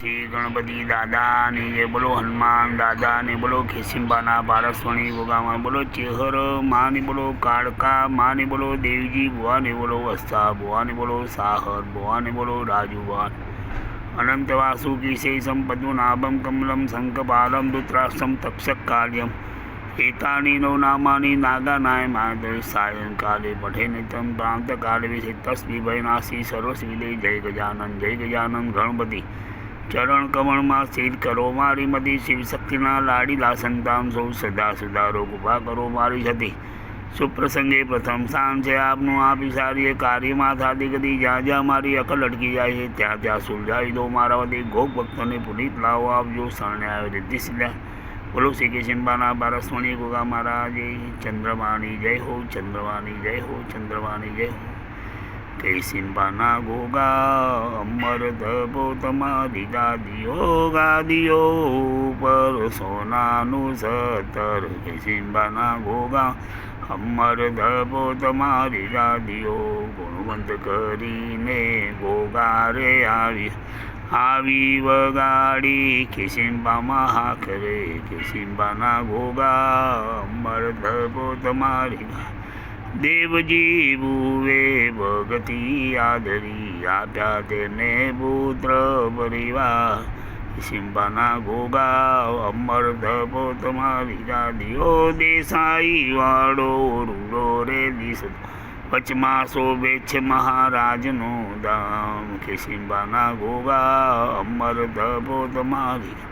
શ્રી ગણપતિ દાદાની જય બોલો હનુમાન દાદાની બોલો ખેસિંબાના પારસવણી ગોગામાં બોલો ચેહર માની બોલો કાળકા માની બોલો દેવજી ભુવાની બોલો વસ્તા ભુવાની બોલો સાહર ભુવાની બોલો રાજુ ભુવાન અનંત વાસુકી શેષમ પદ્મનાભમ કમલમ શંખપાલમ રુદ્રાક્ષમ તક્ષક કાલ્યમ એતાની નવ નામાની નાગાનાય માધવ સાયંકાલે પઠે નિત્યમ પ્રાંતકાલે વિશે તસ્મી ભયનાશી સર્વસિદ્ધિ જય ગજાનન જય ગજાનન ગણપતિ ચરણ કમળમાં સ્થિર કરો, મારી મતી શિવશક્તિના લાડીલા સંતાન સૌ સદા સુધારો કૃપા કરો, મારી છતી સુપ્રસંગે પ્રથમ સ્થાન છે આપનું, આપી સારી કાર્યમાં થાતી ગતિ જ્યાં જ્યાં મારી અકલ અટકી જાય છે, ત્યાં ત્યાં સુલઝાવી દો, મારા વતી ગોપ ભક્તોને પુનિત લાવો આપજો શરણે આવે રિદ્ધિ સિદ્ધા બોલો શ્રી કિશનબાના બારસ્વણી ગોગા મહારાજ ચંદ્રવાણી જય હો ચંદ્રવાણી જય હો ચંદ્રવાણી જય હો. કેસિંબાના ગોગા અમર ધબો તમારી ગાદીઓ ગાદીઓ પર સોનાનું સતર કેસિંબાના ગોગા અમર ધબો તમારી ગાદીઓ, ગુણવંત કરીને ગોગા રે આવી આવી વગાડી. કેસિંબામાં હાખરે કેસિંબાના ગોગા અમર ધબો તમારી ગા દેવજી ભુવે ભગતી આદરી આપ્યા તેને પુત્ર પરિવાર સિંબાના ગોગા અમર ધબો તમારી દાદીઓ દેસાઈ વાળો રૂડો રે દિશ વચમાં શોભે છે મહારાજનો દામ કે સિંબાના ગોગા અમર ધબો તમારી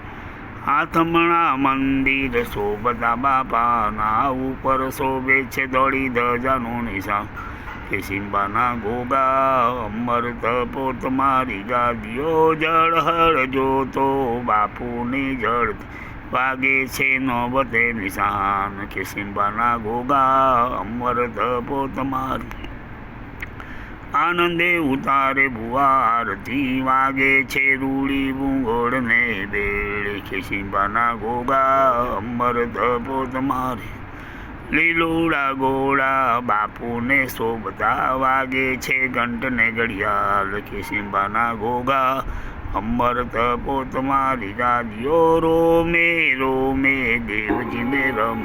હાથમણા મંદિર શોભતા બાપાના ઉપર શોભે છે દોડી ધજાનો નિશાન. કે સિંબાના ગોગા અમર તપો તમારી ગાદીઓ જળહળ જોતો બાપુની જળ વાગે છે નોબતે નિશાન. કે સિંબાના ગોગા અમર તપો તમારી આનંદે ઉતારે ભુવારથી વાગે છે રૂડી ભૂંગોળને બેડ ખેસીબાના ગોગા અમર ધપો તમારે લીલોડા ગોળા બાપુને શોભતા વાગે છે ઘંટને ઘડિયાળ ખેસીબાના ગોગા અમર તપો તમારી ગાદીઓ રોમે રોમે દેવજીને રમ.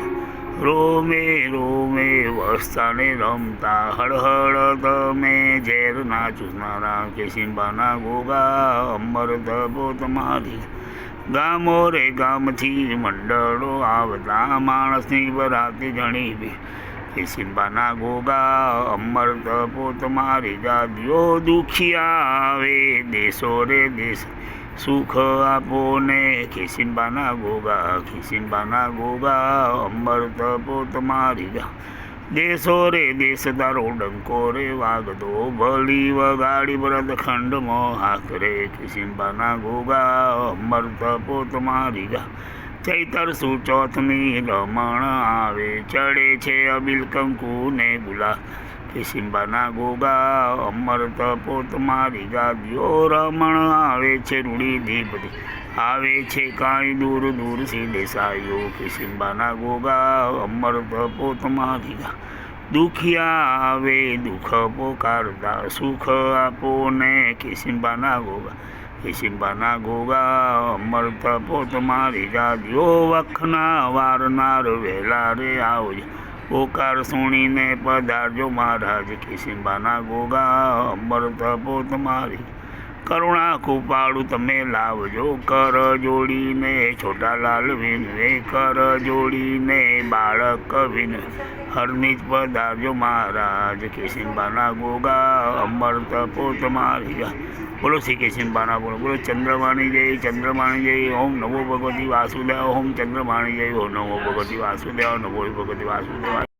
રોમે રોમે વસ્તાને રમતા, હળહળ તમે ઝેર ના ચૂસનારા કે સિંબાના ગોગા અમર ધબો તમારી. ગામો રે ગામથી મંડળો આવતા, માણસની બરાતી ઘણી કે સિંબાના ગોગા અમર ધબો તમારી. ગાદીઓ દુખિયા આવે, દેશો રે દેશ સુખ આપો ને ખિસિંબાના ગોગા ખિસિંબાના ગોગા અમર તપો તમારી ગા દેશો રે, દેશ તારો ડંકો રે વાગતો ભલી વગાડી વ્રત ખંડ હાક રે. ખિસિંબાના ગોગા અમર તપો તમારી ગા ચૈતર સુચોથની રમણ આવે, ચડે છે અબિલ કંકુ ને ગુલા સિંબાના ગોગા, અમર પોત મારી ગાદીઓ, રમણ આવે છે રૂડી દીપતી. આવે છે કાંઈ દૂર દૂરથી દેસાયો કે સિંબાના ગોગા, અમર પોત મારી ગા. દુખિયા આવે, દુઃખ પોકારતા સુખ આપો ને કે સિંબાના ગોગા. કે સિંબાના ગોગા, અમર તપો તમારી ગાદીઓ, વખના વારનાર વહેલા રે આવજો. પોકાર સુણીને પધારજો મહારાજ કિશિંબાના ગોગા અમર તપો તમારી. કરુણા કૃપાળુ તમે લાવજો, કર જોડીને છોટા લાલ વિનવે, કર જોડીને બાળક વિન હરનિજ પધારજો મહારાજ, કેશિંબાના ગોગા અમર તપો તમારી બોલો શ્રી કેશિંબાના બોલો બોલો ચંદ્રમાણી જય ચંદ્રમાણી જય, ઓમ નમો ભગવતી વાસુદેવ, ઓમ ચંદ્રમાણી જય, ઓમ નમો ભગવતી વાસુદેવ, નમો ભગવતી વાસુદેવ.